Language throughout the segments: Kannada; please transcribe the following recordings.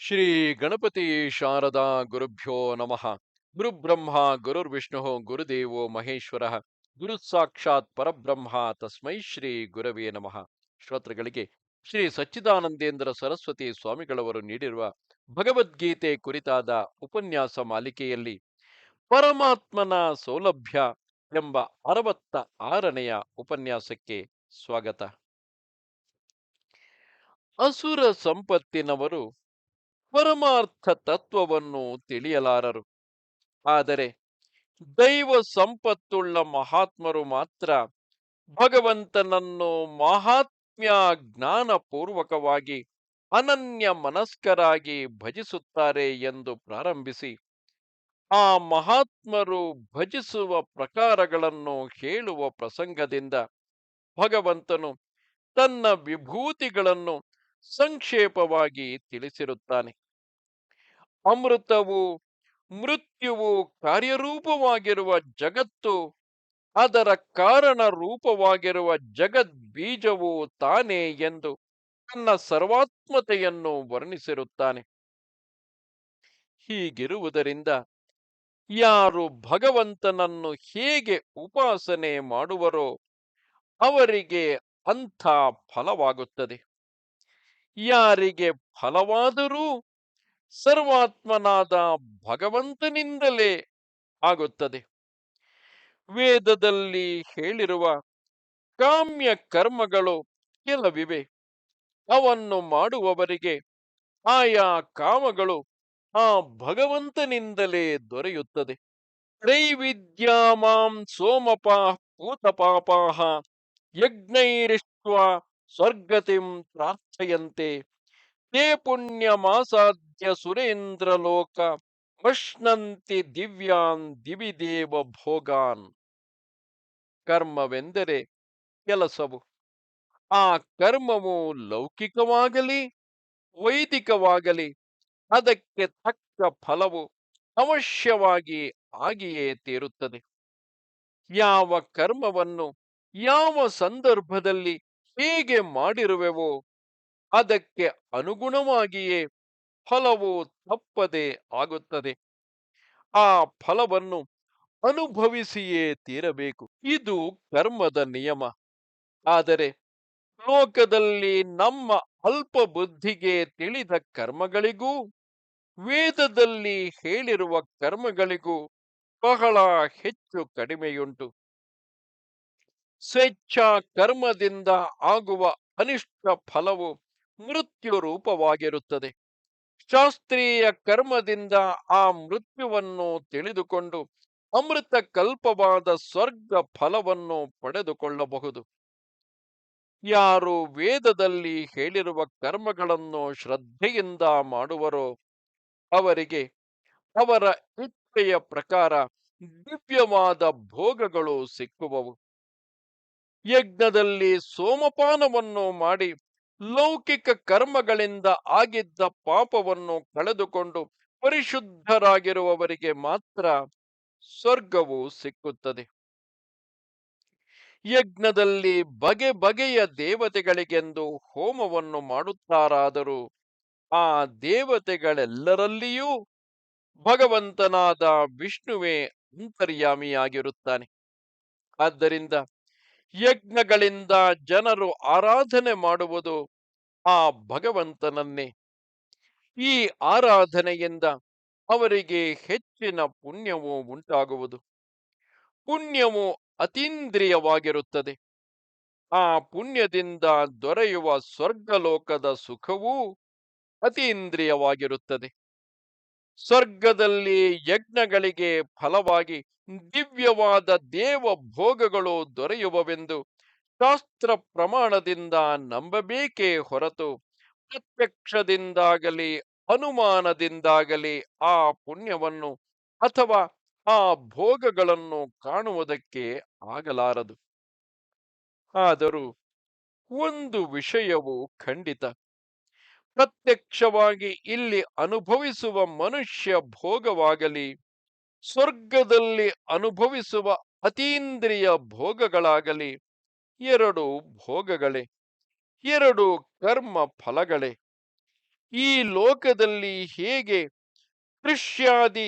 ಶ್ರೀ ಗಣಪತಿ ಶಾರದಾ ಗುರುಭ್ಯೋ ನಮಃ. ಗುರುಬ್ರಹ್ಮ, ಗುರುರ್ವಿಷ್ಣು, ಗುರುದೇವೋ ಮಹೇಶ್ವರ ಗುರು ಸಾಕ್ಷಾತ್ ಪರಬ್ರಹ್ಮ ತಸ್ಮೈ ಶ್ರೀ ಗುರವೇ ನಮಃ. ಶ್ರೋತೃಗಳಿಗೆ ಶ್ರೀ ಸಚ್ಚಿದಾನಂದೇಂದ್ರ ಸರಸ್ವತಿ ಸ್ವಾಮಿಗಳವರು ನೀಡಿರುವ ಭಗವದ್ಗೀತೆ ಕುರಿತಾದ ಉಪನ್ಯಾಸ ಮಾಲಿಕೆಯಲ್ಲಿ ಪರಮಾತ್ಮನ ಸೌಲಭ್ಯ ಎಂಬ ಅರವತ್ತ ಆರನೆಯ ಉಪನ್ಯಾಸಕ್ಕೆ ಸ್ವಾಗತ. ಅಸುರ ಸಂಪತ್ತಿನವರು ಪರಮಾರ್ಥ ತತ್ವವನ್ನು ತಿಳಿಯಲಾರರು. ಆದರೆ ದೈವ ಸಂಪತ್ತುಳ್ಳ ಮಹಾತ್ಮರು ಮಾತ್ರ ಭಗವಂತನನ್ನು ಮಹಾತ್ಮ್ಯ ಜ್ಞಾನಪೂರ್ವಕವಾಗಿ ಅನನ್ಯ ಮನಸ್ಕರಾಗಿ ಭಜಿಸುತ್ತಾರೆ ಎಂದು ಪ್ರಾರಂಭಿಸಿ, ಆ ಮಹಾತ್ಮರು ಭಜಿಸುವ ಪ್ರಕಾರಗಳನ್ನು ಹೇಳುವ ಪ್ರಸಂಗದಿಂದ ಭಗವಂತನು ತನ್ನ ವಿಭೂತಿಗಳನ್ನು ಸಂಕ್ಷೇಪವಾಗಿ ತಿಳಿಸಿರುತ್ತಾನೆ. ಅಮೃತವು ಮೃತ್ಯುವು ಕಾರ್ಯರೂಪವಾಗಿರುವ ಜಗತ್ತು, ಅದರ ಕಾರಣ ರೂಪವಾಗಿರುವ ಜಗದ್ಬೀಜವು ತಾನೇ ಎಂದು ತನ್ನ ಸರ್ವಾತ್ಮತೆಯನ್ನು ವರ್ಣಿಸಿರುತ್ತಾನೆ. ಹೀಗಿರುವುದರಿಂದ ಯಾರು ಭಗವಂತನನ್ನು ಹೇಗೆ ಉಪಾಸನೆ ಮಾಡುವರೋ ಅವರಿಗೆ ಅಂಥ ಫಲವಾಗುತ್ತದೆ. ಯಾರಿಗೆ ಫಲವಾದರೂ ಸರ್ವಾತ್ಮನಾದ ಭಗವಂತನಿಂದಲೇ ಆಗುತ್ತದೆ. ವೇದದಲ್ಲಿ ಹೇಳಿರುವ ಕಾಮ್ಯ ಕರ್ಮಗಳು ಕೆಲವಿವೆ. ಅವನ್ನು ಮಾಡುವವರಿಗೆ ಆಯಾ ಕಾಮಗಳು ಆ ಭಗವಂತನಿಂದಲೇ ದೊರೆಯುತ್ತದೆ. ತ್ರೈವಿದ್ಯಾಮಾಂ ಸೋಮಪಾ ಭೂತಪಾಪಾಹ ಯಜ್ಞೈರಿಷ್ಟ್ವ ಸ್ವರ್ಗತಿಂ ಪ್ರಾರ್ಥಯಂತೆ. ತೇ ಪುಣ್ಯಮಾಸಾಧ್ಯ ಸುರೇಂದ್ರ ಲೋಕ ಪಶ್ನಂತಿ ದಿವ್ಯಾನ್ ದಿವಿ ದೇವ ಭೋಗಾನ್. ಕರ್ಮವೆಂದರೆ ಕೆಲಸವು. ಆ ಕರ್ಮವು ಲೌಕಿಕವಾಗಲಿ, ವೈದಿಕವಾಗಲಿ, ಅದಕ್ಕೆ ತಕ್ಕ ಫಲವು ಅವಶ್ಯವಾಗಿ ಆಗಿಯೇ ತೀರುತ್ತದೆ. ಯಾವ ಕರ್ಮವನ್ನು ಯಾವ ಸಂದರ್ಭದಲ್ಲಿ ಹೇಗೆ ಮಾಡಿರುವೆವು ಅದಕ್ಕೆ ಅನುಗುಣವಾಗಿಯೇ ಫಲವು ತಪ್ಪದೆ ಆಗುತ್ತದೆ. ಆ ಫಲವನ್ನು ಅನುಭವಿಸಿಯೇ ತೀರಬೇಕು. ಇದು ಕರ್ಮದ ನಿಯಮ. ಆದರೆ ಲೋಕದಲ್ಲಿ ನಮ್ಮ ಅಲ್ಪ ಬುದ್ಧಿಗೆ ತಿಳಿದ ಕರ್ಮಗಳಿಗೂ, ವೇದದಲ್ಲಿ ಹೇಳಿರುವ ಕರ್ಮಗಳಿಗೂ ಬಹಳ ಹೆಚ್ಚು ಕಡಿಮೆಯುಂಟು. ಸ್ವೇಚ್ಛಾ ಕರ್ಮದಿಂದ ಆಗುವ ಅನಿಷ್ಟ ಫಲವು ಮೃತ್ಯು ರೂಪವಾಗಿರುತ್ತದೆ. ಶಾಸ್ತ್ರೀಯ ಕರ್ಮದಿಂದ ಆ ಮೃತ್ಯುವನ್ನು ತಿಳಿದುಕೊಂಡು ಅಮೃತ ಕಲ್ಪವಾದ ಸ್ವರ್ಗ ಫಲವನ್ನು ಪಡೆದುಕೊಳ್ಳಬಹುದು. ಯಾರು ವೇದದಲ್ಲಿ ಹೇಳಿರುವ ಕರ್ಮಗಳನ್ನು ಶ್ರದ್ಧೆಯಿಂದ ಮಾಡುವರೋ ಅವರಿಗೆ ಅವರ ಇಚ್ಛೆಯ ಪ್ರಕಾರ ದಿವ್ಯವಾದ ಭೋಗಗಳು ಸಿಕ್ಕುವವು. ಯಜ್ಞದಲ್ಲಿ ಸೋಮಪಾನವನ್ನು ಮಾಡಿ ಲೌಕಿಕ ಕರ್ಮಗಳಿಂದ ಆಗಿದ್ದ ಪಾಪವನ್ನು ಕಳೆದುಕೊಂಡು ಪರಿಶುದ್ಧರಾಗಿರುವವರಿಗೆ ಮಾತ್ರ ಸ್ವರ್ಗವು ಸಿಕ್ಕುತ್ತದೆ. ಯಜ್ಞದಲ್ಲಿ ಬಗೆ ಬಗೆಯ ದೇವತೆಗಳಿಗೆಂದು ಹೋಮವನ್ನು ಮಾಡುತ್ತಾರಾದರೂ ಆ ದೇವತೆಗಳೆಲ್ಲರಲ್ಲಿಯೂ ಭಗವಂತನಾದ ವಿಷ್ಣುವೇ ಅಂತರ್ಯಾಮಿಯಾಗಿರುತ್ತಾನೆ. ಆದ್ದರಿಂದ ಯಜ್ಞಗಳಿಂದ ಜನರು ಆರಾಧನೆ ಮಾಡುವುದು ಆ ಭಗವಂತನನ್ನೇ. ಈ ಆರಾಧನೆಯಿಂದ ಅವರಿಗೆ ಹೆಚ್ಚಿನ ಪುಣ್ಯವು ಉಂಟಾಗುವುದು. ಪುಣ್ಯವು ಅತೀಂದ್ರಿಯವಾಗಿರುತ್ತದೆ. ಆ ಪುಣ್ಯದಿಂದ ದೊರೆಯುವ ಸ್ವರ್ಗಲೋಕದ ಸುಖವೂ ಅತೀಂದ್ರಿಯವಾಗಿರುತ್ತದೆ. ಸ್ವರ್ಗದಲ್ಲಿ ಯಜ್ಞಗಳಿಗೆ ಫಲವಾಗಿ ದಿವ್ಯವಾದ ದೇವ ಭೋಗಗಳು ದೊರೆಯುವವೆಂದು ಶಾಸ್ತ್ರ ಪ್ರಮಾಣದಿಂದ ನಂಬಬೇಕೇ ಹೊರತು, ಪ್ರತ್ಯಕ್ಷದಿಂದಾಗಲಿ ಅನುಮಾನದಿಂದಾಗಲಿ ಆ ಪುಣ್ಯವನ್ನು ಅಥವಾ ಆ ಭೋಗಗಳನ್ನು ಕಾಣುವುದಕ್ಕೆ ಆಗಲಾರದು. ಆದರೂ ಒಂದು ವಿಷಯವು ಖಂಡಿತ ಪ್ರತ್ಯಕ್ಷವಾಗಿ ಇಲ್ಲಿ ಅನುಭವಿಸುವ ಮನುಷ್ಯ ಭೋಗವಾಗಲಿ, ಸ್ವರ್ಗದಲ್ಲಿ ಅನುಭವಿಸುವ ಅತೀಂದ್ರಿಯ ಭೋಗಗಳಾಗಲಿ, ಎರಡು ಭೋಗಗಳೇ, ಎರಡು ಕರ್ಮ ಫಲಗಳೇ. ಈ ಲೋಕದಲ್ಲಿ ಹೇಗೆ ಕೃಷ್ಯಾದಿ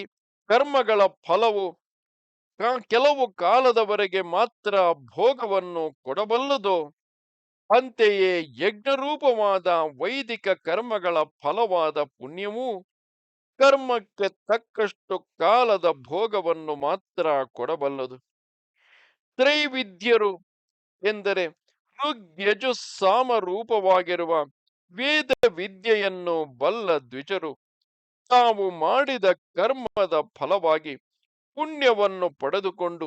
ಕರ್ಮಗಳ ಫಲವು ಕೆಲವು ಕಾಲದವರೆಗೆ ಮಾತ್ರ ಭೋಗವನ್ನು ಕೊಡಬಲ್ಲದೋ ಅಂತೆಯೇ ಯಜ್ಞರೂಪವಾದ ವೈದಿಕ ಕರ್ಮಗಳ ಫಲವಾದ ಪುಣ್ಯವೂ ಕರ್ಮಕ್ಕೆ ತಕ್ಕಷ್ಟು ಕಾಲದ ಭೋಗವನ್ನು ಮಾತ್ರ ಕೊಡಬಲ್ಲದು. ತ್ರೈವಿದ್ಯರು ಎಂದರೆ ಋಗ್ಯಜು ಸಾಮ ರೂಪವಾಗಿರುವ ವೇದ ವಿದ್ಯೆಯನ್ನು ಬಲ್ಲ ದ್ವಿಜರು. ತಾವು ಮಾಡಿದ ಕರ್ಮದ ಫಲವಾಗಿ ಪುಣ್ಯವನ್ನು ಪಡೆದುಕೊಂಡು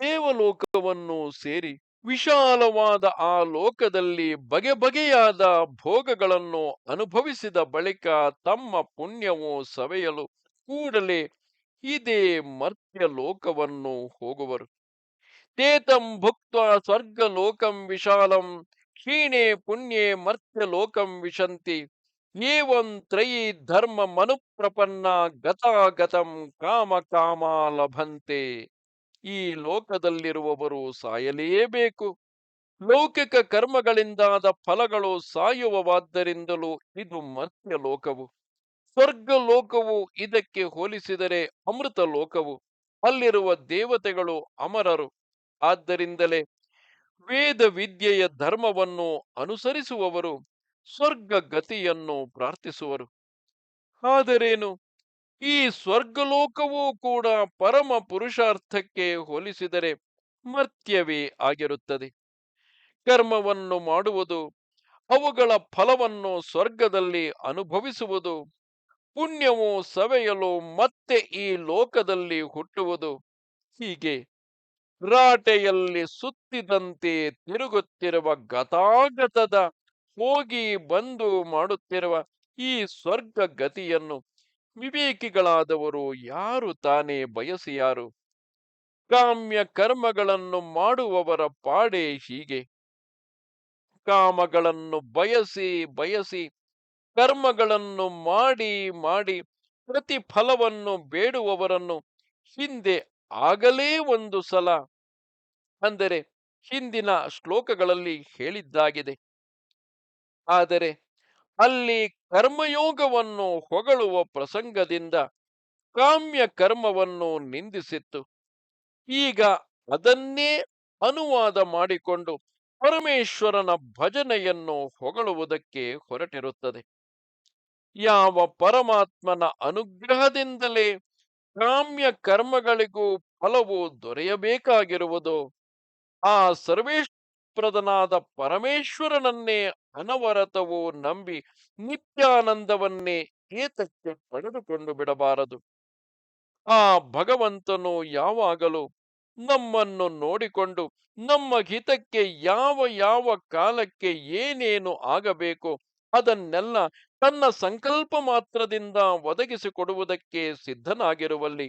ದೇವಲೋಕವನ್ನು ಸೇರಿ ವಿಶಾಲವಾದ ಆ ಲೋಕದಲ್ಲಿ ಬಗೆ ಬಗೆಯಾದ ಭೋಗಗಳನ್ನು ಅನುಭವಿಸಿದ ಬಳಿಕ ತಮ್ಮ ಪುಣ್ಯವು ಸವೆಯಲು ಕೂಡಲೇ ಇದೇ ಮರ್ತ್ಯ ಲೋಕವನ್ನು ಹೋಗುವರು. ತೇತಂ ಭುಕ್ತ ಸ್ವರ್ಗಲೋಕಂ ವಿಶಾಲಂ ಕ್ಷೀಣೆ ಪುಣ್ಯೆ ಮರ್ತ್ಯ ಲೋಕಂ ವಿಶಂತಿ, ಏವಂ ತ್ರಯಿ ಧರ್ಮ ಮನುಪ್ರಪನ್ನ ಗತಾಗತಂ ಕಾಮ ಕಾಮ ಲಭಂತೆ ಈ ಲೋಕದಲ್ಲಿರುವವರು ಸಾಯಲೇಬೇಕು. ಲೌಕಿಕ ಕರ್ಮಗಳಿಂದಾದ ಫಲಗಳು ಸಾಯುವವಾದ್ದರಿಂದಲೂ ಇದು ಮರ್ತ್ಯ ಲೋಕವು. ಸ್ವರ್ಗ ಲೋಕವು ಇದಕ್ಕೆ ಹೋಲಿಸಿದರೆ ಅಮೃತ ಲೋಕವು. ಅಲ್ಲಿರುವ ದೇವತೆಗಳು ಅಮರರು. ಆದ್ದರಿಂದಲೇ ವೇದ ವಿದ್ಯೆಯ ಧರ್ಮವನ್ನು ಅನುಸರಿಸುವವರು ಸ್ವರ್ಗ ಗತಿಯನ್ನು ಪ್ರಾರ್ಥಿಸುವರು. ಆದರೇನು? ಈ ಸ್ವರ್ಗಲೋಕವೂ ಕೂಡ ಪರಮ ಪುರುಷಾರ್ಥಕ್ಕೆ ಹೋಲಿಸಿದರೆ ಮರ್ತ್ಯವೇ ಆಗಿರುತ್ತದೆ. ಕರ್ಮವನ್ನು ಮಾಡುವುದು, ಅವುಗಳ ಫಲವನ್ನು ಸ್ವರ್ಗದಲ್ಲಿ ಅನುಭವಿಸುವುದು, ಪುಣ್ಯವು ಸವೆಯಲು ಮತ್ತೆ ಈ ಲೋಕದಲ್ಲಿ ಹುಟ್ಟುವುದು ಹೀಗೆ. ರಾಟೆಯಲ್ಲಿ ಸುತ್ತಿದಂತೆ ತಿರುಗುತ್ತಿರುವ ಗತಾಗತದ ಹೋಗಿ ಬಂದು ಮಾಡುತ್ತಿರುವ ಈ ಸ್ವರ್ಗ ಗತಿಯನ್ನು ವಿವೇಕಿಗಳಾದವರು ಯಾರು ತಾನೇ ಬಯಸಿಯಾರು ಕಾಮ್ಯ ಕರ್ಮಗಳನ್ನು ಮಾಡುವವರ ಪಾಡೆ ಹೀಗೆ. ಕಾಮಗಳನ್ನು ಬಯಸಿ ಬಯಸಿ, ಕರ್ಮಗಳನ್ನು ಮಾಡಿ ಮಾಡಿ, ಪ್ರತಿಫಲವನ್ನು ಬೇಡುವವರನ್ನು ಹಿಂದೆ ಆಗಲೇ ಒಂದು ಸಲ, ಅಂದರೆ ಹಿಂದಿನ ಶ್ಲೋಕಗಳಲ್ಲಿ ಹೇಳಿದ್ದಾಗಿದೆ. ಆದರೆ ಅಲ್ಲಿ ಕರ್ಮಯೋಗವನ್ನು ಹೊಗಳುವ ಪ್ರಸಂಗದಿಂದ ಕಾಮ್ಯ ಕರ್ಮವನ್ನು ನಿಂದಿಸಿತ್ತು. ಈಗ ಅದನ್ನೇ ಅನುವಾದ ಮಾಡಿಕೊಂಡು ಪರಮೇಶ್ವರನ ಭಜನೆಯನ್ನು ಹೊಗಳುವುದಕ್ಕೆ ಹೊರಟಿರುತ್ತದೆ. ಯಾವ ಪರಮಾತ್ಮನ ಅನುಗ್ರಹದಿಂದಲೇ ಕಾಮ್ಯ ಕರ್ಮಗಳಿಗೂ ಫಲವು ದೊರೆಯಬೇಕಾಗಿರುವುದು, ಆ ಸರ್ವೇಶ್ವರನಾದ ಪರಮೇಶ್ವರನನ್ನೇ ಅನವರತವು ನಂಬಿ ನಿತ್ಯಾನಂದವನ್ನೇ ಏತಕ್ಕೆ ಪಡೆದುಕೊಂಡು ಬಿಡಬಾರದು. ಆ ಭಗವಂತನು ಯಾವಾಗಲೂ ನಮ್ಮನ್ನು ನೋಡಿಕೊಂಡು ನಮ್ಮ ಹಿತಕ್ಕೆ ಯಾವ ಯಾವ ಕಾಲಕ್ಕೆ ಏನೇನು ಆಗಬೇಕು ಅದನ್ನೆಲ್ಲ ತನ್ನ ಸಂಕಲ್ಪ ಮಾತ್ರದಿಂದ ಒದಗಿಸಿಕೊಡುವುದಕ್ಕೆ ಸಿದ್ಧನಾಗಿರುವಲ್ಲಿ.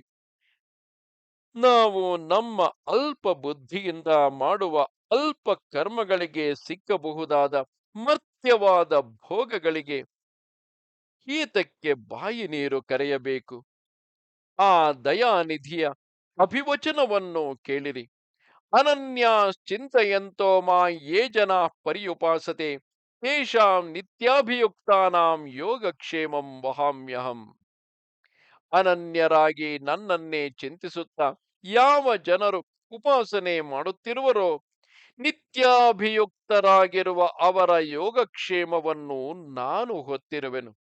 ನಾವು ನಮ್ಮ ಅಲ್ಪ ಬುದ್ಧಿಯಿಂದ ಮಾಡುವ ಅಲ್ಪ ಕರ್ಮಗಳಿಗೆ ಸಿಕ್ಕಬಹುದಾದ ಮರ್ತ್ಯವಾದ ಭೋಗಗಳಿಗೆ ಈತಕ್ಕೆ ಬಾಯಿ ನೀರು ಕರೆಯಬೇಕು. ಆ ದಯಾನಿಧಿಯ ಅಭಿವಚನವನ್ನು ಕೇಳಿರಿ. ಅನನ್ಯ ಚಿಂತೆಯಂತೋ ಮಾ ಯೇ ಜನ ಪರಿಯುಪಾಸತೆ, ತೇಷಾಂ ನಿತ್ಯಾಭಿಯುಕ್ತಾನಾಂ ಯೋಗಕ್ಷೇಮಂ ವಹಾಮ್ಯಹಂ. ಅನನ್ಯರಾಗಿ ನನ್ನನ್ನೇ ಚಿಂತಿಸುತ್ತಾ ಯಾವ ಜನರು ಉಪಾಸನೆ ಮಾಡುತ್ತಿರುವರೋ ನಿತ್ಯಾಭಿಯುಕ್ತರಾಗಿರುವ ಅವರ ಯೋಗಕ್ಷೇಮವನ್ನು ನಾನು ಹೊತ್ತಿರುವೆನು.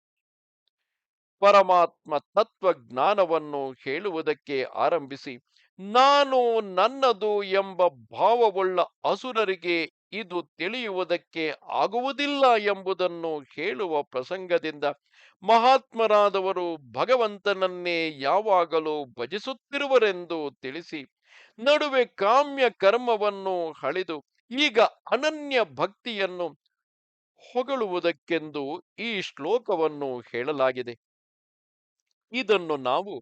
ಪರಮಾತ್ಮ ತತ್ವಜ್ಞಾನವನ್ನು ಹೇಳುವುದಕ್ಕೆ ಆರಂಭಿಸಿ, ನಾನು ನನ್ನದು ಎಂಬ ಭಾವವುಳ್ಳ ಅಸುರರಿಗೆ ಇದು ತಿಳಿಯುವುದಕ್ಕೆ ಆಗುವುದಿಲ್ಲ ಎಂಬುದನ್ನು ಹೇಳುವ ಪ್ರಸಂಗದಿಂದ ಮಹಾತ್ಮರಾದವರು ಭಗವಂತನನ್ನೇ ಯಾವಾಗಲೂ ಭಜಿಸುತ್ತಿರುವರೆಂದು ತಿಳಿಸಿ ನಡುವೆ ಕಾಮ್ಯ ಕರ್ಮವನ್ನು ಹಳಿದು ಈಗ ಅನನ್ಯ ಭಕ್ತಿಯನ್ನು ಹೊಗಳುವುದಕ್ಕೆಂದು ಈ ಶ್ಲೋಕವನ್ನು ಹೇಳಲಾಗಿದೆ. ಇದನ್ನು ನಾವು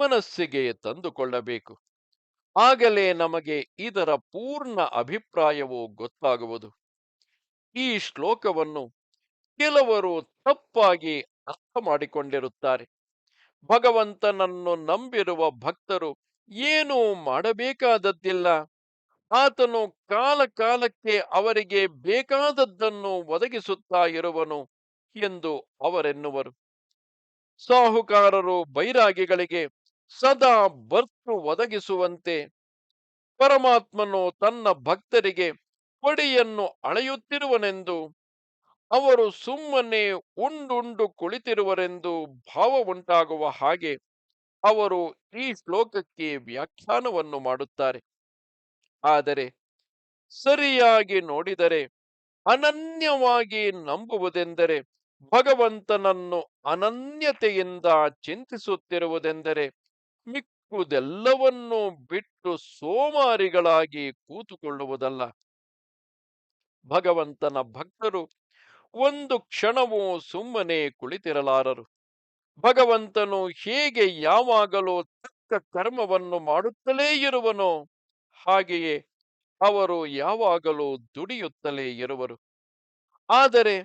ಮನಸ್ಸಿಗೆ ತಂದುಕೊಳ್ಳಬೇಕು. ಆಗಲೇ ನಮಗೆ ಇದರ ಪೂರ್ಣ ಅಭಿಪ್ರಾಯವು ಗೊತ್ತಾಗುವುದು. ಈ ಶ್ಲೋಕವನ್ನು ಕೆಲವರು ತಪ್ಪಾಗಿ ಅರ್ಥ ಮಾಡಿಕೊಂಡಿರುತ್ತಾರೆ ಭಗವಂತನನ್ನು ನಂಬಿರುವ ಭಕ್ತರು ಏನೂ ಮಾಡಬೇಕಾದದ್ದಿಲ್ಲ. ಆತನು ಕಾಲ ಕಾಲಕ್ಕೆ ಅವರಿಗೆ ಬೇಕಾದದ್ದನ್ನು ಒದಗಿಸುತ್ತಾ ಇರುವನು ಎಂದು ಅವರೆನ್ನುವರು. ಸಾಹುಕಾರರು ಬೈರಾಗಿಗಳಿಗೆ ಸದಾ ಬರ್ತು ಒದಗಿಸುವಂತೆ ಪರಮಾತ್ಮನು ತನ್ನ ಭಕ್ತರಿಗೆ ಕೊಡಿಯನ್ನು ಅಳೆಯುತ್ತಿರುವನೆಂದು, ಅವರು ಸುಮ್ಮನೆ ಉಂಡುಂಡು ಕುಳಿತಿರುವರೆಂದು ಭಾವ ಉಂಟಾಗುವ ಹಾಗೆ ಅವರು ಈ ಶ್ಲೋಕಕ್ಕೆ ವ್ಯಾಖ್ಯಾನವನ್ನು ಮಾಡುತ್ತಾರೆ. ಆದರೆ ಸರಿಯಾಗಿ ನೋಡಿದರೆ ಅನನ್ಯವಾಗಿ ನಂಬುವುದೆಂದರೆ ಭಗವಂತನನ್ನು ಅನನ್ಯತೆಯಿಂದ ಚಿಂತಿಸುತ್ತಿರುವುದೆಂದರೆ ಮಿಕ್ಕುದೆಲ್ಲವನ್ನೂ ಬಿಟ್ಟು ಸೋಮಾರಿಗಳಾಗಿ ಕೂತುಕೊಳ್ಳುವುದಲ್ಲ. ಭಗವಂತನ ಭಕ್ತರು ಒಂದು ಕ್ಷಣವೂ ಸುಮ್ಮನೆ ಕುಳಿತಿರಲಾರರು. ಭಗವಂತನು ಹೇಗೆ ಯಾವಾಗಲೂ ತಕ್ಕ ಕರ್ಮವನ್ನು ಮಾಡುತ್ತಲೇ ಇರುವನೋ ಹಾಗೆಯೇ ಅವರು ಯಾವಾಗಲೂ ದುಡಿಯುತ್ತಲೇ ಇರುವರು. ಆದರೆ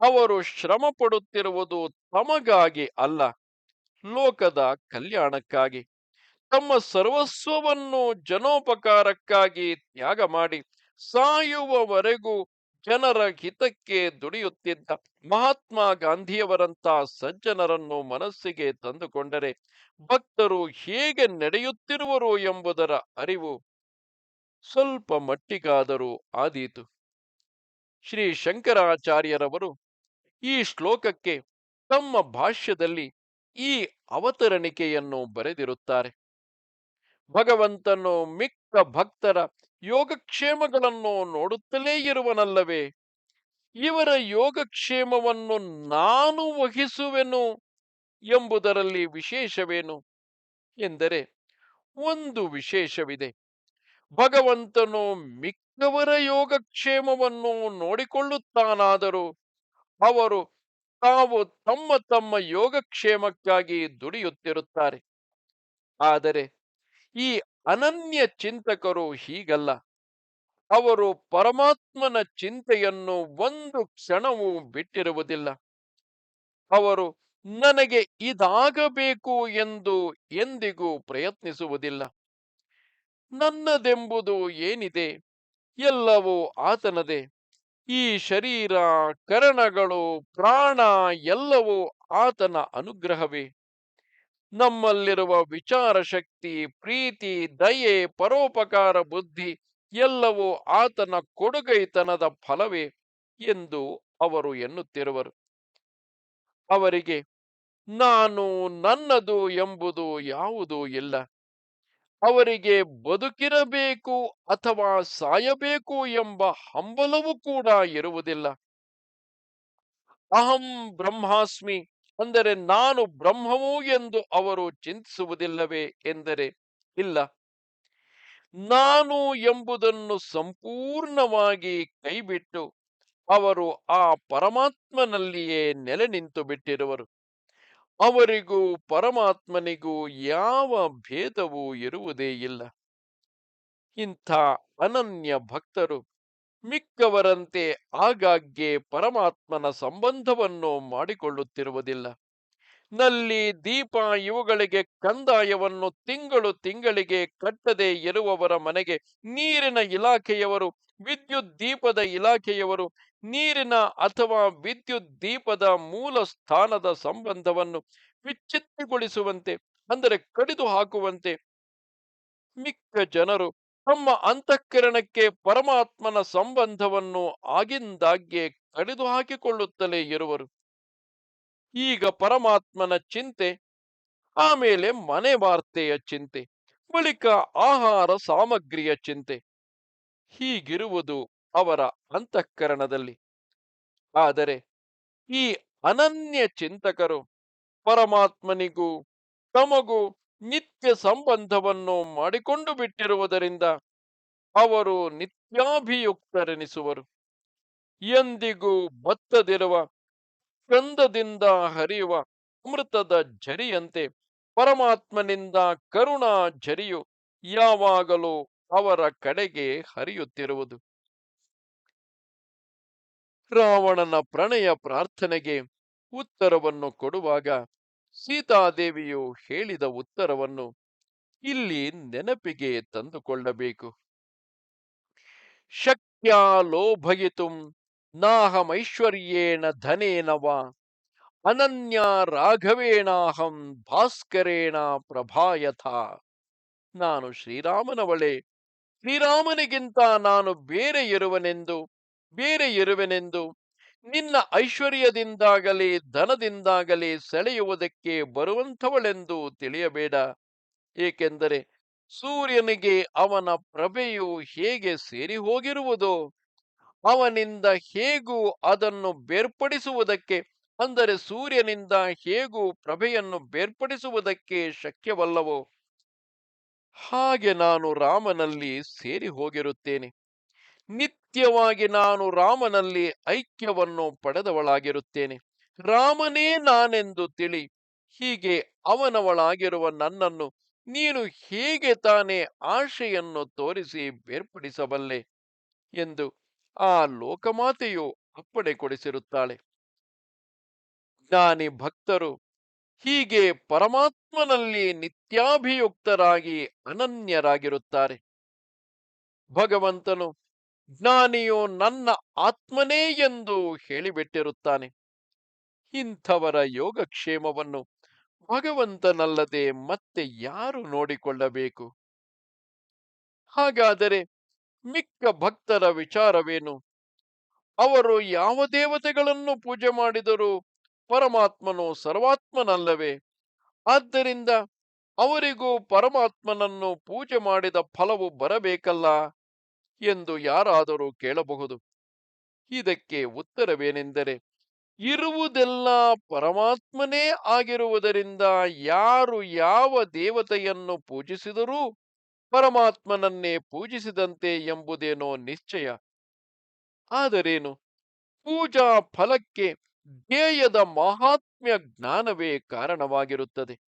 ಅವರು ಶ್ರಮ ಪಡುತ್ತಿರುವುದು ತಮಗಾಗಿ ಅಲ್ಲ. ಲೋಕದ ಕಲ್ಯಾಣಕ್ಕಾಗಿ, ತಮ್ಮ ಸರ್ವಸ್ವವನ್ನು ಜನೋಪಕಾರಕ್ಕಾಗಿ ತ್ಯಾಗ ಮಾಡಿ ಸಾಯುವವರೆಗೂ ಜನರ ಹಿತಕ್ಕೆ ದುಡಿಯುತ್ತಿದ್ದ ಮಹಾತ್ಮ ಗಾಂಧಿಯವರಂತ ಸಜ್ಜನರನ್ನು ಮನಸ್ಸಿಗೆ ತಂದುಕೊಂಡರೆ ಭಕ್ತರು ಹೇಗೆ ನಡೆಯುತ್ತಿರುವರು ಎಂಬುದರ ಅರಿವು ಸ್ವಲ್ಪ ಮಟ್ಟಿಗಾದರೂ ಆದೀತು. ಶ್ರೀ ಶಂಕರಾಚಾರ್ಯರವರು ಈ ಶ್ಲೋಕಕ್ಕೆ ತಮ್ಮ ಭಾಷ್ಯದಲ್ಲಿ ಈ ಅವತರಣಿಕೆಯನ್ನು ಬರೆದಿರುತ್ತಾರೆ. ಭಗವಂತನು ಮಿಕ್ಕ ಭಕ್ತರ ಯೋಗಕ್ಷೇಮಗಳನ್ನು ನೋಡುತ್ತಲೇ ಇರುವನಲ್ಲವೇ? ಇವರ ಯೋಗಕ್ಷೇಮವನ್ನು ನಾನು ವಹಿಸುವೆನು ಎಂಬುದರಲ್ಲಿ ವಿಶೇಷವೇನು? ಎಂದರೆ, ಒಂದು ವಿಶೇಷವಿದೆ. ಭಗವಂತನು ಮಿಕ್ಕವರ ಯೋಗಕ್ಷೇಮವನ್ನು ನೋಡಿಕೊಳ್ಳುತ್ತಾನಾದರೂ ಅವರು ತಾವು ತಮ್ಮ ತಮ್ಮ ಯೋಗಕ್ಷೇಮಕ್ಕಾಗಿ ದುಡಿಯುತ್ತಿರುತ್ತಾರೆ. ಆದರೆ, ಈ ಅನನ್ಯ ಚಿಂತಕರು ಹೀಗಲ್ಲ. ಅವರು ಪರಮಾತ್ಮನ ಚಿಂತೆಯನ್ನು ಒಂದು ಕ್ಷಣವೂ ಬಿಟ್ಟಿರುವುದಿಲ್ಲ. ಅವರು ನನಗೆ ಇದಾಗಬೇಕು ಎಂದು ಎಂದಿಗೂ ಪ್ರಯತ್ನಿಸುವುದಿಲ್ಲ. ನನ್ನದೆಂಬುದು ಏನಿದೆ? ಎಲ್ಲವೂ ಆತನದೇ. ಈ ಶರೀರ, ಕರಣಗಳು, ಪ್ರಾಣ ಎಲ್ಲವೂ ಆತನ ಅನುಗ್ರಹವೇ. ನಮ್ಮಲ್ಲಿರುವ ವಿಚಾರ ಶಕ್ತಿ ಪ್ರೀತಿ, ದಯೆ, ಪರೋಪಕಾರ, ಬುದ್ಧಿ ಎಲ್ಲವೂ ಆತನ ಕೊಡುಗೈತನದ ಫಲವೇ ಎಂದು ಅವರು ಎನ್ನುತ್ತಿರುವರು. ಅವರಿಗೆ, ನಾನು ನನ್ನದು ಎಂಬುದು ಯಾವುದೂ ಇಲ್ಲ. ಅವರಿಗೆ ಬದುಕಿರಬೇಕು ಅಥವಾ ಸಾಯಬೇಕು ಎಂಬ ಹಂಬಲವೂ ಕೂಡ ಇರುವುದಿಲ್ಲ. ಅಹಂ ಬ್ರಹ್ಮಾಸ್ಮಿ ಅಂದರೆ ನಾನು ಬ್ರಹ್ಮವು ಎಂದು ಅವರು ಚಿಂತಿಸುವುದಿಲ್ಲವೇ ಎಂದರೆ ಇಲ್ಲ. ನಾನು ಎಂಬುದನ್ನು ಸಂಪೂರ್ಣವಾಗಿ ಕೈಬಿಟ್ಟು ಅವರು ಆ ಪರಮಾತ್ಮನಲ್ಲಿಯೇ ನೆಲೆ ನಿಂತು ಬಿಟ್ಟಿರುವರು ಅವರಿಗೂ ಪರಮಾತ್ಮನಿಗೂ ಯಾವ ಭೇದವೂ ಇರುವುದೇ ಇಲ್ಲ. ಇಂಥ ಅನನ್ಯ ಭಕ್ತರು ಮಿಕ್ಕವರಂತೆ ಆಗಾಗ್ಗೆ ಪರಮಾತ್ಮನ ಸಂಬಂಧವನ್ನು ಮಾಡಿಕೊಳ್ಳುತ್ತಿರುವುದಿಲ್ಲ. ನಲ್ಲಿ ದೀಪ ಇವುಗಳಿಗೆ ಕಂದಾಯವನ್ನು ತಿಂಗಳು ತಿಂಗಳಿಗೆ ಕಟ್ಟದೆ ಇರುವವರ ಮನೆಗೆ ನೀರಿನ ಇಲಾಖೆಯವರು, ವಿದ್ಯುತ್ ದೀಪದ ಇಲಾಖೆಯವರು, ನೀರಿನ ಅಥವಾ ವಿದ್ಯುತ್ ದೀಪದ ಮೂಲ ಸ್ಥಾನದ ಸಂಬಂಧವನ್ನು ವಿಚ್ಛಿತ್ತಿಗೊಳಿಸುವಂತೆ, ಅಂದರೆ ಕಡಿದು ಹಾಕುವಂತೆ ಮಿಕ್ಕ ಜನರು ತಮ್ಮ ಅಂತಃಕರಣಕ್ಕೆ ಪರಮಾತ್ಮನ ಸಂಬಂಧವನ್ನು ಆಗಿಂದಾಗ್ಗೆ ಕಡಿದು ಹಾಕಿಕೊಳ್ಳುತ್ತಲೇ ಇರುವರು. ಈಗ ಪರಮಾತ್ಮನ ಚಿಂತೆ, ಆಮೇಲೆ ಮನೆ ವಾರ್ತೆಯ ಚಿಂತೆ, ಬಳಿಕ ಆಹಾರ ಸಾಮಗ್ರಿಯ ಚಿಂತೆ, ಹೀಗಿರುವುದು ಅವರ ಅಂತಃಕರಣದಲ್ಲಿ. ಆದರೆ ಈ ಅನನ್ಯ ಚಿಂತಕರು ಪರಮಾತ್ಮನಿಗೂ ತಮಗೂ ನಿತ್ಯ ಸಂಬಂಧವನ್ನು ಮಾಡಿಕೊಂಡು ಬಿಟ್ಟಿರುವುದರಿಂದ ಅವರು ನಿತ್ಯಾಭಿಯುಕ್ತರೆನಿಸುವರು. ಎಂದಿಗೂ ಬತ್ತದಿರುವ ಕಂದದಿಂದ ಹರಿಯುವ ಅಮೃತದ ಝರಿಯಂತೆ ಪರಮಾತ್ಮನಿಂದ ಕರುಣಾ ಝರಿಯು ಯಾವಾಗಲೂ ಅವರ ಕಡೆಗೆ ಹರಿಯುತ್ತಿರುವುದು. ರಾವಣನ ಪ್ರಣಯ ಪ್ರಾರ್ಥನೆಗೆ ಉತ್ತರವನ್ನು ಕೊಡುವಾಗ ಸೀತಾದೇವಿಯು ಹೇಳಿದ ಉತ್ತರವನ್ನು ಇಲ್ಲಿ ನೆನಪಿಗೆ ತಂದುಕೊಳ್ಳಬೇಕು. ಶಕ್ಯ ಲೋಭಯಿತುಂ, ನಾಹಮೈಶ್ವರ್ಯೇಣ ಧನೇನ ವಾ, ಅನನ್ಯ ರಾಘವೇಣಾಹಂ ಭಾಸ್ಕರೇಣ ಪ್ರಭಾಯಥ. ನಾನು ಶ್ರೀರಾಮನವಳೆ, ಶ್ರೀರಾಮನಿಗಿಂತ ನಾನು ಬೇರೆ ಇರುವನೆಂದು, ಬೇರೆ ಇರುವೆನೆಂದು ನಿನ್ನ ಐಶ್ವರ್ಯದಿಂದಾಗಲಿ, ಧನದಿಂದಾಗಲಿ ಸೆಳೆಯುವುದಕ್ಕೆ ಬರುವಂಥವಳೆಂದು ತಿಳಿಯಬೇಡ. ಏಕೆಂದರೆ ಸೂರ್ಯನಿಗೆ ಅವನ ಪ್ರಭೆಯು ಹೇಗೆ ಸೇರಿ ಹೋಗಿರುವುದೋ ಅವನಿಂದ ಹೇಗೂ ಅದನ್ನು ಬೇರ್ಪಡಿಸುವುದಕ್ಕೆ, ಅಂದರೆ ಸೂರ್ಯನಿಂದ ಹೇಗೂ ಪ್ರಭೆಯನ್ನು ಬೇರ್ಪಡಿಸುವುದಕ್ಕೆ ಶಕ್ಯವಲ್ಲವೋ? ಹಾಗೆ ನಾನು ರಾಮನಲ್ಲಿ ಸೇರಿ ಹೋಗಿರುತ್ತೇನೆ ನಿತ್ಯವಾಗಿ ನಾನು ರಾಮನಲ್ಲಿ ಐಕ್ಯವನ್ನು ಪಡೆದವಳಾಗಿರುತ್ತೇನೆ. ರಾಮನೇ ನಾನೆಂದು ತಿಳಿ, ಹೀಗೆ ಅವನವಳಾಗಿರುವ ನನ್ನನ್ನು ನೀನು ಹೇಗೆ ತಾನೇ ಆಶೆಯನ್ನು ತೋರಿಸಿ ಬೇರ್ಪಡಿಸಬಲ್ಲೆ? ಎಂದು ಆ ಲೋಕಮಾತೆಯು ಅಪ್ಪಣೆ ಕೊಡಿಸಿರುತ್ತಾಳೆ ಜ್ಞಾನಿ ಭಕ್ತರು, ಹೀಗೆ ಪರಮಾತ್ಮನಲ್ಲಿ ನಿತ್ಯಾಭಿಯುಕ್ತರಾಗಿ ಅನನ್ಯರಾಗಿರುತ್ತಾರೆ. ಭಗವಂತನು ಜ್ಞಾನಿಯು ನನ್ನ ಆತ್ಮನೇ ಎಂದು ಹೇಳಿಬಿಟ್ಟಿರುತ್ತಾನೆ. ಇಂಥವರ ಯೋಗಕ್ಷೇಮವನ್ನು ಭಗವಂತನಲ್ಲದೆ ಮತ್ತೆ ಯಾರು ನೋಡಿಕೊಳ್ಳಬೇಕು? ಹಾಗಾದರೆ ಮಿಕ್ಕ ಭಕ್ತರ ವಿಚಾರವೇನು? ಅವರು ಯಾವ ದೇವತೆಗಳನ್ನು ಪೂಜೆ ಮಾಡಿದರೂ ಪರಮಾತ್ಮನು ಸರ್ವಾತ್ಮನಲ್ಲವೇ? ಆದ್ದರಿಂದ ಅವರಿಗೂ ಪರಮಾತ್ಮನನ್ನು ಪೂಜೆ ಮಾಡಿದ ಫಲವು ಬರಬೇಕಲ್ಲ? ಎಂದು ಯಾರಾದರೂ ಕೇಳಬಹುದು. ಇದಕ್ಕೆ ಉತ್ತರವೇನೆಂದರೆ, ಇರುವುದೆಲ್ಲ ಪರಮಾತ್ಮನೇ ಆಗಿರುವುದರಿಂದ ಯಾರು ಯಾವ ದೇವತೆಯನ್ನು ಪೂಜಿಸಿದರೂ ಪರಮಾತ್ಮನನ್ನೇ ಪೂಜಿಸಿದಂತೆ ಎಂಬುದೇನೋ ನಿಶ್ಚಯ. ಆದರೇನು? ಪೂಜಾ ಫಲಕ್ಕೆ ಧ್ಯೇಯದ ಮಹಾತ್ಮ್ಯ ಜ್ಞಾನವೇ ಕಾರಣವಾಗಿರುತ್ತದೆ.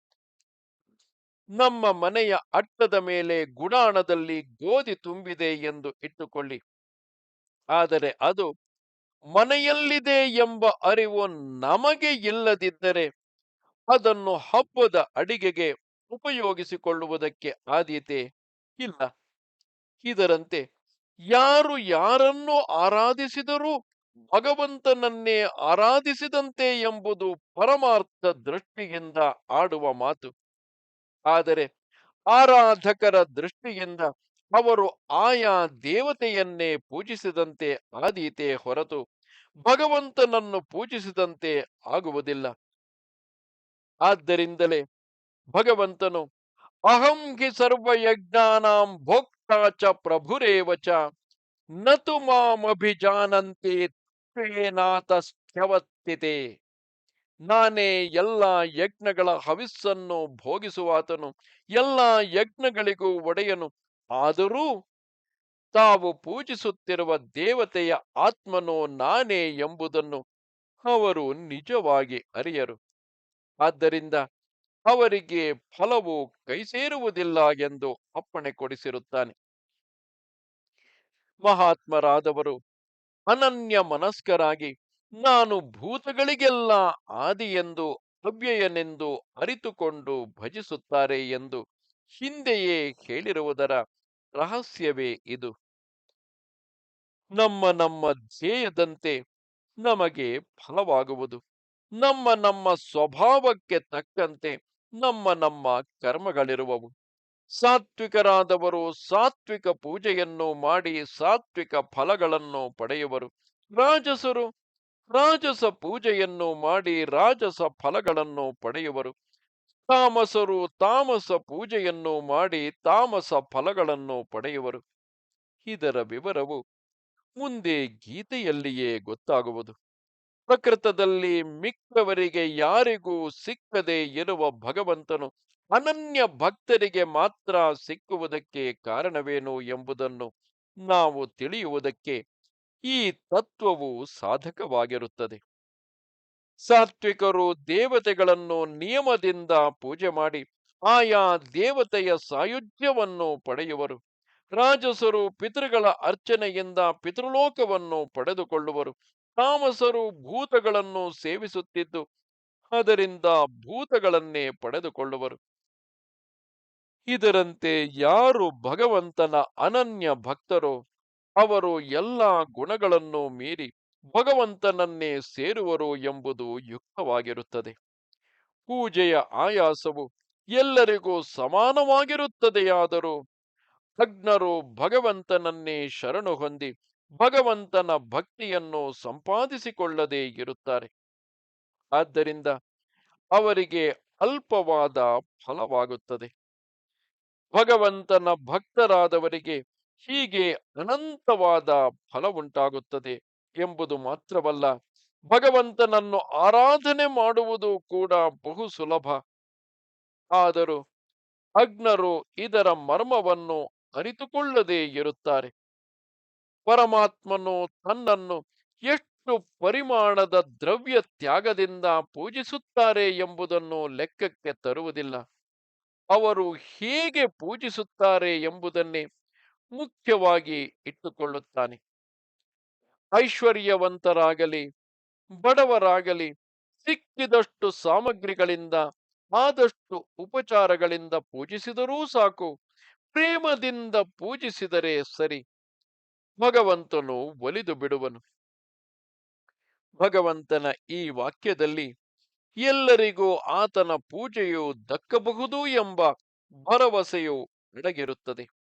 ನಮ್ಮ ಮನೆಯ ಅಟ್ಟದ ಮೇಲೆ ಗುಡಾಣದಲ್ಲಿ ಗೋಧಿ ತುಂಬಿದೆ ಎಂದು ಇಟ್ಟುಕೊಳ್ಳಿ. ಆದರೆ ಅದು ಮನೆಯಲ್ಲಿದೆ ಎಂಬ ಅರಿವು ನಮಗೆ ಇಲ್ಲದಿದ್ದರೆ ಅದನ್ನು ಹಬ್ಬದ ಅಡಿಗೆಗೆ ಉಪಯೋಗಿಸಿಕೊಳ್ಳುವುದಕ್ಕೆ ಆದ್ಯತೆ ಇಲ್ಲ. ಇದರಂತೆ ಯಾರು ಯಾರನ್ನು ಆರಾಧಿಸಿದರೂ ಭಗವಂತನನ್ನೇ ಆರಾಧಿಸಿದಂತೆ ಎಂಬುದು ಪರಮಾರ್ಥ ದೃಷ್ಟಿಯಿಂದ ಆಡುವ ಮಾತು. ಆದರೆ ಆರಾಧಕರ ದೃಷ್ಟಿಯಿಂದ ಅವರು ಆಯಾ ದೇವತೆಯನ್ನೇ ಪೂಜಿಸಿದಂತೆ ಆದೀತೆ ಹೊರತು ಭಗವಂತನನ್ನು ಪೂಜಿಸಿದಂತೆ ಆಗುವುದಿಲ್ಲ. ಆದ್ದರಿಂದಲೇ ಭಗವಂತನು, ಅಹಂ ಹಿ ಸರ್ವಯಜ್ಞಾನಾಂ ಭೋಕ್ತಾ ಚ ಪ್ರಭುರೇವಚ ನತು ಮಾಮಭಿಜಾನಂತೆ ಸ್ಥ್ಯವತ್ತಿತೆ ನಾನೇ ಎಲ್ಲ ಯಜ್ಞಗಳ ಹವಿಸ್ಸನ್ನು ಭೋಗಿಸುವಾತನು, ಎಲ್ಲ ಯಜ್ಞಗಳಿಗೂ ಒಡೆಯನು. ಆದರೂ ತಾವು ಪೂಜಿಸುತ್ತಿರುವ ದೇವತೆಯ ಆತ್ಮನು ನಾನೇ ಎಂಬುದನ್ನು ಅವರು ನಿಜವಾಗಿ ಅರಿಯರು. ಆದ್ದರಿಂದ ಅವರಿಗೆ ಫಲವು ಕೈಸೇರುವುದಿಲ್ಲ ಎಂದು ಅಪ್ಪಣೆ ಕೊಡಿಸಿರುತ್ತಾನೆ. ಮಹಾತ್ಮರಾದವರು ಅನನ್ಯ ಮನಸ್ಕರಾಗಿ ನಾನು ಭೂತಗಳಿಗೆಲ್ಲ ಆದಿಯೆಂದು ಅವ್ಯಯನೆಂದು ಅರಿತುಕೊಂಡು ಭಜಿಸುತ್ತಾರೆ ಎಂದು ಹಿಂದೆಯೇ ಹೇಳಿರುವುದರ ರಹಸ್ಯವೇ ಇದು. ನಮ್ಮ ನಮ್ಮ ಧ್ಯೇಯದಂತೆ ನಮಗೆ ಫಲವಾಗುವುದು. ನಮ್ಮ ನಮ್ಮ ಸ್ವಭಾವಕ್ಕೆ ತಕ್ಕಂತೆ ನಮ್ಮ ನಮ್ಮ ಕರ್ಮಗಳಿರುವವು. ಸಾತ್ವಿಕರಾದವರು ಸಾತ್ವಿಕ ಪೂಜೆಯನ್ನು ಮಾಡಿ ಸಾತ್ವಿಕ ಫಲಗಳನ್ನು ಪಡೆಯುವರು. ರಾಜಸರು ರಾಜಸ ಪೂಜೆಯನ್ನು ಮಾಡಿ ರಾಜಸ ಫಲಗಳನ್ನು ಪಡೆಯುವರು. ತಾಮಸರು ತಾಮಸ ಪೂಜೆಯನ್ನು ಮಾಡಿ ತಾಮಸ ಫಲಗಳನ್ನು ಪಡೆಯುವರು. ಇದರ ವಿವರವು ಮುಂದೆ ಗೀತೆಯಲ್ಲಿಯೇ ಗೊತ್ತಾಗುವುದು. ಪ್ರಕೃತದಲ್ಲಿ ಮಿಕ್ಕವರಿಗೆ ಯಾರಿಗೂ ಸಿಕ್ಕದೆ ಇರುವ ಭಗವಂತನು ಅನನ್ಯ ಭಕ್ತರಿಗೆ ಮಾತ್ರ ಸಿಕ್ಕುವುದಕ್ಕೆ ಕಾರಣವೇನು ಎಂಬುದನ್ನು ನಾವು ತಿಳಿಯುವುದಕ್ಕೆ ಈ ತತ್ವವು ಸಾಧಕವಾಗಿರುತ್ತದೆ. ಸಾತ್ವಿಕರು ದೇವತೆಗಳನ್ನು ನಿಯಮದಿಂದ ಪೂಜೆ ಮಾಡಿ ಆಯಾ ದೇವತೆಯ ಸಾಯುಜ್ಯವನ್ನು ಪಡೆಯುವರು. ರಾಜಸರು ಪಿತೃಗಳ ಅರ್ಚನೆಯಿಂದ ಪಿತೃಲೋಕವನ್ನು ಪಡೆದುಕೊಳ್ಳುವರು. ತಾಮಸರು ಭೂತಗಳನ್ನು ಸೇವಿಸುತ್ತಿದ್ದು, ಅದರಿಂದ ಭೂತಗಳನ್ನೇ ಪಡೆದುಕೊಳ್ಳುವರು. ಇದರಂತೆ ಯಾರು ಭಗವಂತನ ಅನನ್ಯ ಭಕ್ತರೋ ಅವರು ಎಲ್ಲ ಗುಣಗಳನ್ನು ಮೀರಿ ಭಗವಂತನನ್ನೇ ಸೇರುವರು ಎಂಬುದು ಯುಕ್ತವಾಗಿರುತ್ತದೆ. ಪೂಜೆಯ ಆಯಾಸವು ಎಲ್ಲರಿಗೂ ಸಮಾನವಾಗಿರುತ್ತದೆಯಾದರೂ ಅಗ್ನರು ಭಗವಂತನನ್ನೇ ಶರಣು ಹೊಂದಿ ಭಗವಂತನ ಭಕ್ತಿಯನ್ನು ಸಂಪಾದಿಸಿಕೊಳ್ಳದೇ ಇರುತ್ತಾರೆ. ಆದ್ದರಿಂದ ಅವರಿಗೆ ಅಲ್ಪವಾದ ಫಲವಾಗುತ್ತದೆ. ಭಗವಂತನ ಭಕ್ತರಾದವರಿಗೆ ಹೀಗೆ ಅನಂತವಾದ ಫಲ ಉಂಟಾಗುತ್ತದೆ ಎಂಬುದು ಮಾತ್ರವಲ್ಲ, ಭಗವಂತನನ್ನು ಆರಾಧನೆ ಮಾಡುವುದು ಕೂಡ ಬಹು ಸುಲಭ. ಆದರೂ ಅಗ್ನರು ಇದರ ಮರ್ಮವನ್ನು ಅರಿತುಕೊಳ್ಳದೇ ಇರುತ್ತಾರೆ. ಪರಮಾತ್ಮನು ತನ್ನನ್ನು ಎಷ್ಟು ಪರಿಮಾಣದ ದ್ರವ್ಯ ತ್ಯಾಗದಿಂದ ಪೂಜಿಸುತ್ತಾರೆ ಎಂಬುದನ್ನು ಲೆಕ್ಕಕ್ಕೆ ತರುವುದಿಲ್ಲ. ಅವರು ಹೇಗೆ ಪೂಜಿಸುತ್ತಾರೆ ಎಂಬುದನ್ನೇ ಮುಖ್ಯವಾಗಿ ಇಟ್ಟುಕೊಳ್ಳುತ್ತಾನೆ. ಐಶ್ವರ್ಯವಂತರಾಗಲಿ, ಬಡವರಾಗಲಿ, ಸಿಕ್ಕಿದಷ್ಟು ಸಾಮಗ್ರಿಗಳಿಂದ, ಆದಷ್ಟು ಉಪಚಾರಗಳಿಂದ ಪೂಜಿಸಿದರೂ ಸಾಕು, ಪ್ರೇಮದಿಂದ ಪೂಜಿಸಿದರೆ ಸರಿ. ಭಗವಂತನು ಒಲಿದು ಬಿಡುವನು. ಭಗವಂತನ ಈ ವಾಕ್ಯದಲ್ಲಿ ಎಲ್ಲರಿಗೂ ಆತನ ಪೂಜೆಯು ದಕ್ಕಬಹುದು ಎಂಬ ಭರವಸೆಯು ಅಡಗಿರುತ್ತದೆ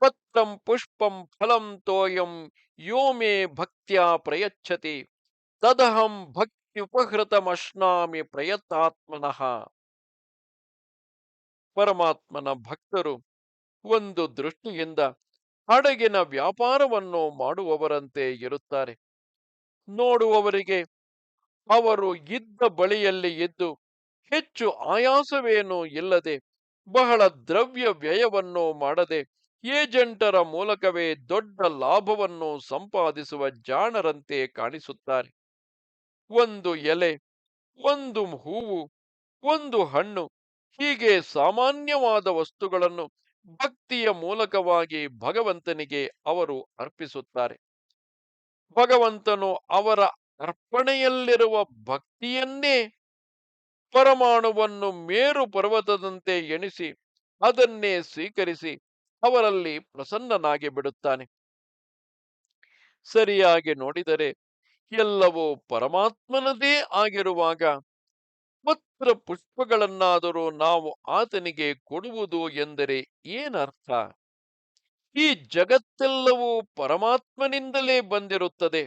ಪತ್ರಂ ಪುಷ್ಪಂ ಫಲಂ ತೋಯಂ ಯೋ ಮೇ ಭಕ್ತಿಯ ಪ್ರಯಚ್ಛತಿ ತದಹಂ ಭಕ್ತಿ ಉಪಹೃತಮಶ್ನಾಮಿ ಪ್ರಯತ್ನಾತ್ಮನಃ ಪರಮಾತ್ಮನ ಭಕ್ತರು ಒಂದು ದೃಷ್ಟಿಯಿಂದ ಹಡಗಿನ ವ್ಯಾಪಾರವನ್ನು ಮಾಡುವವರಂತೆ ಇರುತ್ತಾರೆ. ನೋಡುವವರಿಗೆ ಅವರು ಇದ್ದ ಬಳಿಯಲ್ಲಿ ಇದ್ದು ಹೆಚ್ಚು ಆಯಾಸವೇನೂ ಇಲ್ಲದೆ ಬಹಳ ದ್ರವ್ಯ ವ್ಯಯವನ್ನು ಮಾಡದೆ ಏಜೆಂಟರ ಮೂಲಕವೇ ದೊಡ್ಡ ಲಾಭವನ್ನು ಸಂಪಾದಿಸುವ ಜಾಣರಂತೆ ಕಾಣಿಸುತ್ತಾರೆ. ಒಂದು ಎಲೆ, ಒಂದು ಹೂವು, ಒಂದು ಹಣ್ಣು, ಹೀಗೆ ಸಾಮಾನ್ಯವಾದ ವಸ್ತುಗಳನ್ನು ಭಕ್ತಿಯ ಮೂಲಕವಾಗಿ ಭಗವಂತನಿಗೆ ಅವರು ಅರ್ಪಿಸುತ್ತಾರೆ. ಭಗವಂತನು ಅವರ ಅರ್ಪಣೆಯಲ್ಲಿರುವ ಭಕ್ತಿಯನ್ನೇ ಪರಮಾಣುವನ್ನು ಮೇರು ಪರ್ವತದಂತೆ ಎಣಿಸಿ ಅದನ್ನೇ ಸ್ವೀಕರಿಸಿ ಅವರಲ್ಲಿ ಪ್ರಸನ್ನನಾಗಿ ಬಿಡುತ್ತಾನೆ. ಸರಿಯಾಗಿ ನೋಡಿದರೆ ಎಲ್ಲವೂ ಪರಮಾತ್ಮನದೇ ಆಗಿರುವಾಗ ಪತ್ರ ಪುಷ್ಪಗಳನ್ನಾದರೂ ನಾವು ಆತನಿಗೆ ಕೊಡುವುದು ಎಂದರೆ ಏನರ್ಥ? ಈ ಜಗತ್ತೆಲ್ಲವೂ ಪರಮಾತ್ಮನಿಂದಲೇ ಬಂದಿರುತ್ತದೆ.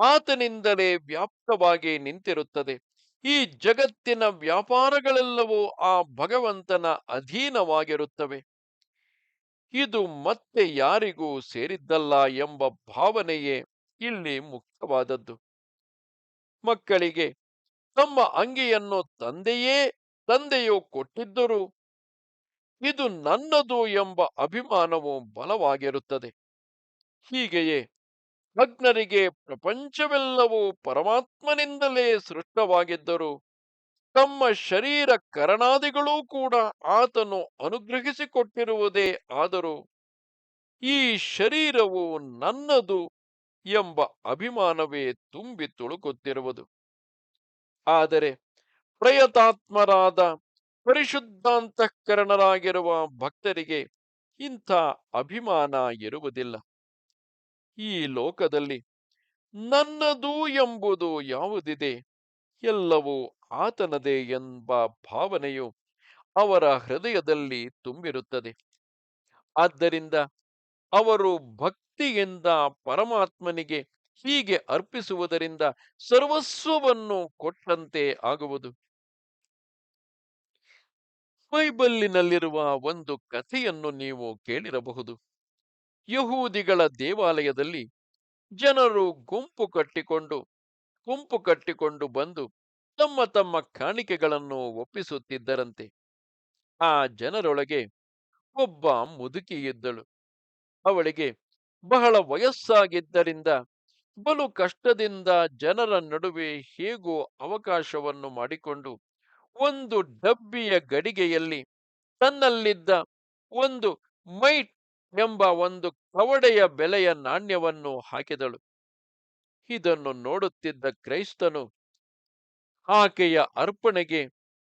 ಆತನಿಂದಲೇ ವ್ಯಾಪ್ತವಾಗಿ ನಿಂತಿರುತ್ತದೆ. ಈ ಜಗತ್ತಿನ ವ್ಯಾಪಾರಗಳೆಲ್ಲವೂ ಆ ಭಗವಂತನ ಅಧೀನವಾಗಿರುತ್ತವೆ. ಇದು ಮತ್ತೆ ಯಾರಿಗೂ ಸೇರಿದ್ದಲ್ಲ ಎಂಬ ಭಾವನೆಯೇ ಇಲ್ಲಿ ಮುಖ್ಯವಾದದ್ದು. ಮಕ್ಕಳಿಗೆ ತಮ್ಮ ಅಂಗಿಯನ್ನು ತಂದೆಯೇ ತಂದೆಯು ಕೊಟ್ಟಿದ್ದರು ಇದು ನನ್ನದು ಎಂಬ ಅಭಿಮಾನವು ಬಲವಾಗಿರುತ್ತದೆ. ಹೀಗೆಯೇ ಭಗ್ನರಿಗೆ ಪ್ರಪಂಚವೆಲ್ಲವೂ ಪರಮಾತ್ಮನಿಂದಲೇ ಸೃಷ್ಟವಾಗಿದ್ದರು ತಮ್ಮ ಶರೀರ ಕರಣಾದಿಗಳೂ ಕೂಡ ಆತನು ಅನುಗ್ರಹಿಸಿಕೊಟ್ಟಿರುವುದೇ ಆದರೂ ಈ ಶರೀರವು ನನ್ನದು ಎಂಬ ಅಭಿಮಾನವೇ ತುಂಬಿ ತುಳುಕುತ್ತಿರುವುದು. ಆದರೆ ಪ್ರಯತಾತ್ಮರಾದ ಪರಿಶುದ್ಧಾಂತಃಕರಣರಾಗಿರುವ ಭಕ್ತರಿಗೆ ಇಂಥ ಅಭಿಮಾನ ಇರುವುದಿಲ್ಲ. ಈ ಲೋಕದಲ್ಲಿ ನನ್ನದು ಎಂಬುದು ಯಾವುದಿದೆ? ಎಲ್ಲವೂ ಆತನದೇ ಎಂಬ ಭಾವನೆಯು ಅವರ ಹೃದಯದಲ್ಲಿ ತುಂಬಿರುತ್ತದೆ. ಆದ್ದರಿಂದ ಅವರು ಭಕ್ತಿಯಿಂದ ಪರಮಾತ್ಮನಿಗೆ ಹೀಗೆ ಅರ್ಪಿಸುವುದರಿಂದ ಸರ್ವಸ್ವವನ್ನು ಕೊಟ್ಟಂತೆ ಆಗುವುದು. ಬೈಬಲ್ಲಿನಲ್ಲಿರುವ ಒಂದು ಕಥೆಯನ್ನು ನೀವು ಕೇಳಿರಬಹುದು. ಯಹೂದಿಗಳ ದೇವಾಲಯದಲ್ಲಿ ಜನರು ಗುಂಪು ಕಟ್ಟಿಕೊಂಡು ಗುಂಪು ಕಟ್ಟಿಕೊಂಡು ಬಂದು ತಮ್ಮ ತಮ್ಮ ಕಾಣಿಕೆಗಳನ್ನು ಒಪ್ಪಿಸುತ್ತಿದ್ದರಂತೆ. ಆ ಜನರೊಳಗೆ ಒಬ್ಬ ಮುದುಕಿಯಿದ್ದಳು ಅವಳಿಗೆ ಬಹಳ ವಯಸ್ಸಾಗಿದ್ದರಿಂದ ಬಲು ಕಷ್ಟದಿಂದ ಜನರ ನಡುವೆ ಹೇಗೋ ಅವಕಾಶವನ್ನು ಮಾಡಿಕೊಂಡು ಒಂದು ಡಬ್ಬಿಯ ಗಡಿಗೆಯಲ್ಲಿ ತನ್ನಲ್ಲಿದ್ದ ಒಂದು ಮೈಟ್ ಎಂಬ ಒಂದು ಕವಡೆಯ ಬೆಲೆಯ ನಾಣ್ಯವನ್ನು ಹಾಕಿದಳು. ಇದನ್ನು ನೋಡುತ್ತಿದ್ದ ಕ್ರೈಸ್ತನು ಆಕೆಯ ಅರ್ಪಣೆಗೆ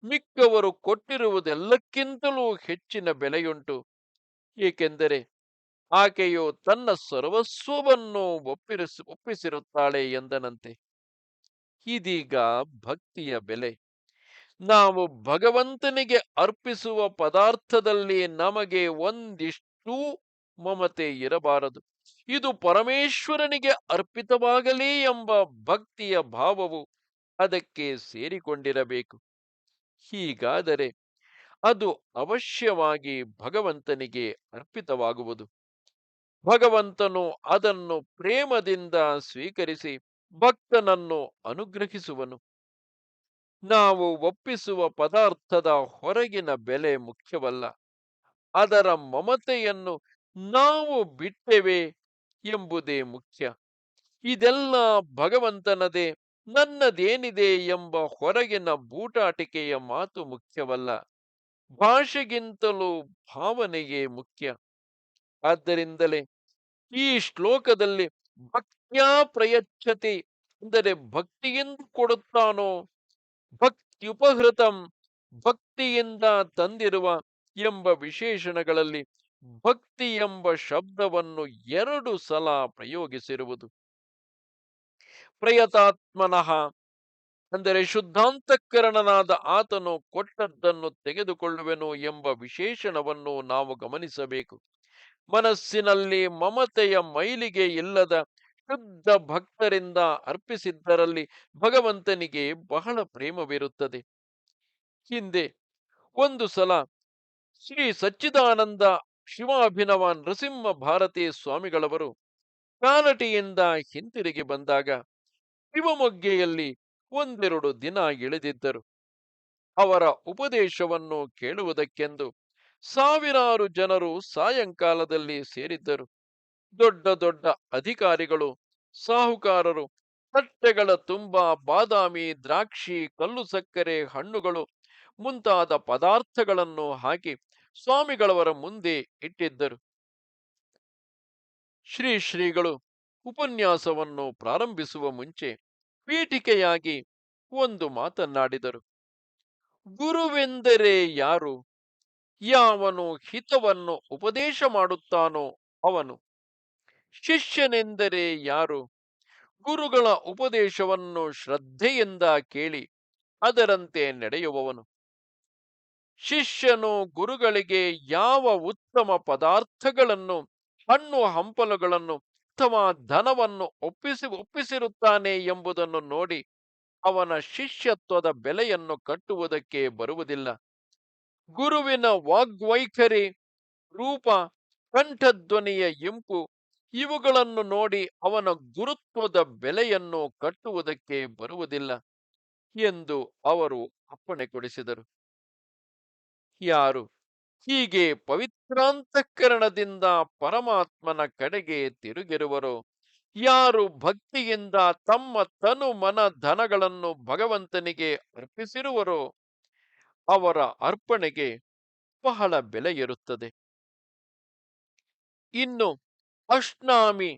ಮಿಕ್ಕವರು ಕೊಟ್ಟಿರುವುದೆಲ್ಲಕ್ಕಿಂತಲೂ ಹೆಚ್ಚಿನ ಬೆಲೆಯುಂಟು. ಏಕೆಂದರೆ ಆಕೆಯು ತನ್ನ ಸರ್ವಸ್ವವನ್ನು ಒಪ್ಪಿರಿಸ, ಒಪ್ಪಿಸಿರುತ್ತಾಳೆ ಎಂದನಂತೆ. ಇದೀಗ ಭಕ್ತಿಯ ಬೆಲೆ. ನಾವು ಭಗವಂತನಿಗೆ ಅರ್ಪಿಸುವ ಪದಾರ್ಥದಲ್ಲಿ ನಮಗೆ ಒಂದಿಷ್ಟೂ ಮಮತೆ ಇರಬಾರದು. ಇದು ಪರಮೇಶ್ವರನಿಗೆ ಅರ್ಪಿತವಾಗಲಿ ಎಂಬ ಭಕ್ತಿಯ ಭಾವವು ಅದಕ್ಕೆ ಸೇರಿಕೊಂಡಿರಬೇಕು. ಹೀಗಾದರೆ ಅದು ಅವಶ್ಯವಾಗಿ ಭಗವಂತನಿಗೆ ಅರ್ಪಿತವಾಗುವುದು. ಭಗವಂತನು ಅದನ್ನು ಪ್ರೇಮದಿಂದ ಸ್ವೀಕರಿಸಿ ಭಕ್ತನನ್ನು ಅನುಗ್ರಹಿಸುವನು. ನಾವು ಒಪ್ಪಿಸುವ ಪದಾರ್ಥದ ಹೊರಗಿನ ಬೆಲೆ ಮುಖ್ಯವಲ್ಲ. ಅದರ ಮಮತೆಯನ್ನು ನಾವು ಬಿಟ್ಟೆವೆ ಎಂಬುದೇ ಮುಖ್ಯ. ಇದೆಲ್ಲ ಭಗವಂತನದೇ, ನನ್ನದೇನಿದೆ ಎಂಬ ಹೊರಗಿನ ಬೂಟಾಟಿಕೆಯ ಮಾತು ಮುಖ್ಯವಲ್ಲ. ಭಾಷೆಗಿಂತಲೂ ಭಾವನೆಗೆ ಮುಖ್ಯ. ಆದ್ದರಿಂದಲೇ ಈ ಶ್ಲೋಕದಲ್ಲಿ ಭಕ್ತ್ಯಾ ಪ್ರಯಚ್ಛತಿ ಅಂದರೆ ಭಕ್ತಿಯಿಂದ ಕೊಡುತ್ತಾನೋ, ಭಕ್ತ್ಯುಪಹೃತಂ ಭಕ್ತಿಯಿಂದ ತಂದಿರುವ ಎಂಬ ವಿಶೇಷಣಗಳಲ್ಲಿ ಭಕ್ತಿ ಎಂಬ ಶಬ್ದವನ್ನು ಎರಡು ಸಲ ಪ್ರಯೋಗಿಸಿರುವುದು. ಪ್ರಯತಾತ್ಮನಃ, ಅಂದರೆ ಶುದ್ಧಾಂತಕರಣನಾದ ಆತನು ಕೊಟ್ಟದ್ದನ್ನು ತೆಗೆದುಕೊಳ್ಳುವೆನು ಎಂಬ ವಿಶೇಷಣವನ್ನು ನಾವು ಗಮನಿಸಬೇಕು. ಮನಸ್ಸಿನಲ್ಲಿ ಮಮತೆಯ ಮೈಲಿಗೆ ಇಲ್ಲದ ಶುದ್ಧ ಭಕ್ತರಿಂದ ಅರ್ಪಿಸಿದ್ದರಲ್ಲಿ ಭಗವಂತನಿಗೆ ಬಹಳ ಪ್ರೇಮವಿರುತ್ತದೆ. ಹಿಂದೆ ಒಂದು ಸಲ ಶ್ರೀ ಸಚ್ಚಿದಾನಂದ ಶಿವಾಭಿನವ ನೃಸಿಂಹ ಭಾರತಿ ಸ್ವಾಮಿಗಳವರು ಕಾನಟಿಯಿಂದ ಹಿಂತಿರುಗಿ ಬಂದಾಗ ಶಿವಮೊಗ್ಗೆಯಲ್ಲಿ ಒಂದೆರಡು ದಿನ ಇಳಿದಿದ್ದರು. ಅವರ ಉಪದೇಶವನ್ನು ಕೇಳುವುದಕ್ಕೆಂದು ಸಾವಿರಾರು ಜನರು ಸಾಯಂಕಾಲದಲ್ಲಿ ಸೇರಿದ್ದರು. ದೊಡ್ಡ ದೊಡ್ಡ ಅಧಿಕಾರಿಗಳು, ಸಾಹುಕಾರರು, ತಟ್ಟೆಗಳ ತುಂಬ ಬಾದಾಮಿ, ದ್ರಾಕ್ಷಿ, ಕಲ್ಲು ಸಕ್ಕರೆ ಹಣ್ಣುಗಳು ಮುಂತಾದ ಪದಾರ್ಥಗಳನ್ನು ಹಾಕಿ ಸ್ವಾಮಿಗಳವರ ಮುಂದೆ ಇಟ್ಟಿದ್ದರು. ಶ್ರೀ ಶ್ರೀಗಳು ಉಪನ್ಯಾಸವನ್ನು ಪ್ರಾರಂಭಿಸುವ ಮುಂಚೆ ಪೀಠಿಕೆಯಾಗಿ ಒಂದು ಮಾತನ್ನಾಡಿದರು. ಗುರುವೆಂದರೆ ಯಾರು? ಯಾವನು ಹಿತವನ್ನು ಉಪದೇಶ ಮಾಡುತ್ತಾನೋ ಅವನು. ಶಿಷ್ಯನೆಂದರೆ ಯಾರು? ಗುರುಗಳ ಉಪದೇಶವನ್ನು ಶ್ರದ್ಧೆಯಿಂದ ಕೇಳಿ ಅದರಂತೆ ನಡೆಯುವವನು. ಶಿಷ್ಯನು ಗುರುಗಳಿಗೆ ಯಾವ ಉತ್ತಮ ಪದಾರ್ಥಗಳನ್ನು, ಹಣ್ಣು ಹಂಪಲುಗಳನ್ನು, ಉತ್ತಮ ಧನವನ್ನು ಒಪ್ಪಿಸಿ, ಒಪ್ಪಿಸಿರುತ್ತಾನೆ ಎಂಬುದನ್ನು ನೋಡಿ ಅವನ ಶಿಷ್ಯತ್ವದ ಬೆಲೆಯನ್ನು ಕಟ್ಟುವುದಕ್ಕೆ ಬರುವುದಿಲ್ಲ. ಗುರುವಿನ ವಾಗ್ವೈಖರಿ, ರೂಪ, ಕಂಠಧ್ವನಿಯ ಇಂಪು ಇವುಗಳನ್ನು ನೋಡಿ ಅವನ ಗುರುತ್ವದ ಬೆಲೆಯನ್ನು ಕಟ್ಟುವುದಕ್ಕೆ ಬರುವುದಿಲ್ಲ ಎಂದು ಅವರು ಅಪ್ಪಣೆ ಕೊಡಿಸಿದರು. ಯಾರು ಹೀಗೆ ಪವಿತ್ರಾಂತಃಕರಣದಿಂದ ಪರಮಾತ್ಮನ ಕಡೆಗೆ ತಿರುಗಿರುವರು. ಯಾರು ಭಕ್ತಿಯಿಂದ ತಮ್ಮ ತನು ಮನ ಧನಗಳನ್ನು ಭಗವಂತನಿಗೆ ಅರ್ಪಿಸಿರುವರೋ, ಅವರ ಅರ್ಪಣೆಗೆ ಬಹಳ ಬೆಲೆ ಇರುತ್ತದೆ ಇನ್ನು ಅಷ್ಟಾಮಿ,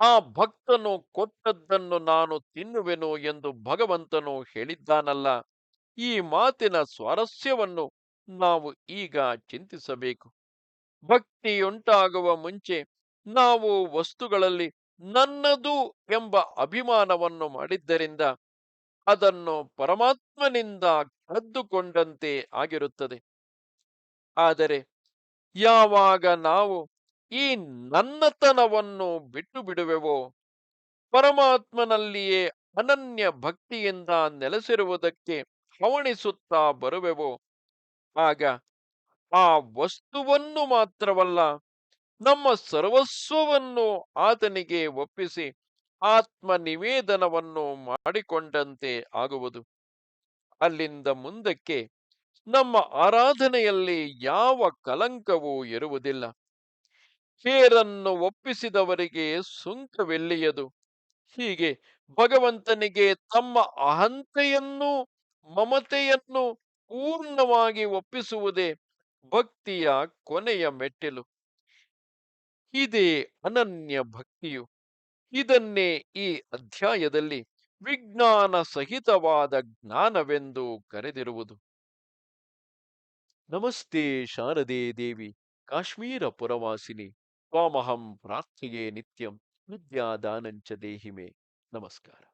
ಆ ಭಕ್ತನು ಕೊಟ್ಟದ್ದನ್ನು ನಾನು ತಿನ್ನುವೆನು ಎಂದು ಭಗವಂತನು ಹೇಳಿದ್ದಾನಲ್ಲ, ಈ ಮಾತಿನ ಸ್ವಾರಸ್ಯವನ್ನು ನಾವು ಈಗ ಚಿಂತಿಸಬೇಕು. ಭಕ್ತಿಯುಂಟಾಗುವ ಮುಂಚೆ ನಾವು ವಸ್ತುಗಳಲ್ಲಿ ನನ್ನದು ಎಂಬ ಅಭಿಮಾನವನ್ನು ಮಾಡಿದ್ದರಿಂದ ಅದನ್ನು ಪರಮಾತ್ಮನಿಂದ ಕದ್ದುಕೊಂಡಂತೆ ಆಗಿರುತ್ತದೆ. ಆದರೆ ಯಾವಾಗ ನಾವು ಈ ನನ್ನತನವನ್ನು ಬಿಟ್ಟು ಬಿಡುವೆವೋ, ಪರಮಾತ್ಮನಲ್ಲಿಯೇ ಅನನ್ಯ ಭಕ್ತಿಯಿಂದ ನೆಲೆಸಿರುವುದಕ್ಕೆ ಹವಣಿಸುತ್ತಾ ಬರುವೆವೋ ಆಗ ಆ ವಸ್ತುವನ್ನು ಮಾತ್ರವಲ್ಲ, ನಮ್ಮ ಸರ್ವಸ್ವವನ್ನು ಆತನಿಗೆ ಒಪ್ಪಿಸಿ ಆತ್ಮ ನಿವೇದನವನ್ನು ಮಾಡಿಕೊಂಡಂತೆ ಆಗುವುದು. ಅಲ್ಲಿಂದ ಮುಂದಕ್ಕೆ ನಮ್ಮ ಆರಾಧನೆಯಲ್ಲಿ ಯಾವ ಕಲಂಕವೂ ಇರುವುದಿಲ್ಲ. ಹೇರನ್ನು ಒಪ್ಪಿಸಿದವರಿಗೆ ಸುಂಕವೆಲ್ಲಿಯದು? ಹೀಗೆ ಭಗವಂತನಿಗೆ ತಮ್ಮ ಅಹಂತೆಯನ್ನು ಮಮತೆಯನ್ನು ಪೂರ್ಣವಾಗಿ ಒಪ್ಪಿಸುವುದೇ ಭಕ್ತಿಯ ಕೊನೆಯ ಮೆಟ್ಟಿಲು. ಇದೇ ಅನನ್ಯ ಭಕ್ತಿಯು. ಇದನ್ನೇ ಈ ಅಧ್ಯಾಯದಲ್ಲಿ ವಿಜ್ಞಾನ ಸಹಿತವಾದ ಜ್ಞಾನವೆಂದು ಕರೆದಿರುವುದು. ನಮಸ್ತೆ ಶಾರದೆ ದೇವಿ, ಕಾಶ್ಮೀರ ಪುರವಾಸಿನಿ, ತ್ವಾಮಹಂ ಪ್ರಾರ್ಥೆಯೇ ನಿತ್ಯಂ, ವಿದ್ಯಾದಾನಂಚ ದೇಹಿಮೆ. ನಮಸ್ಕಾರ.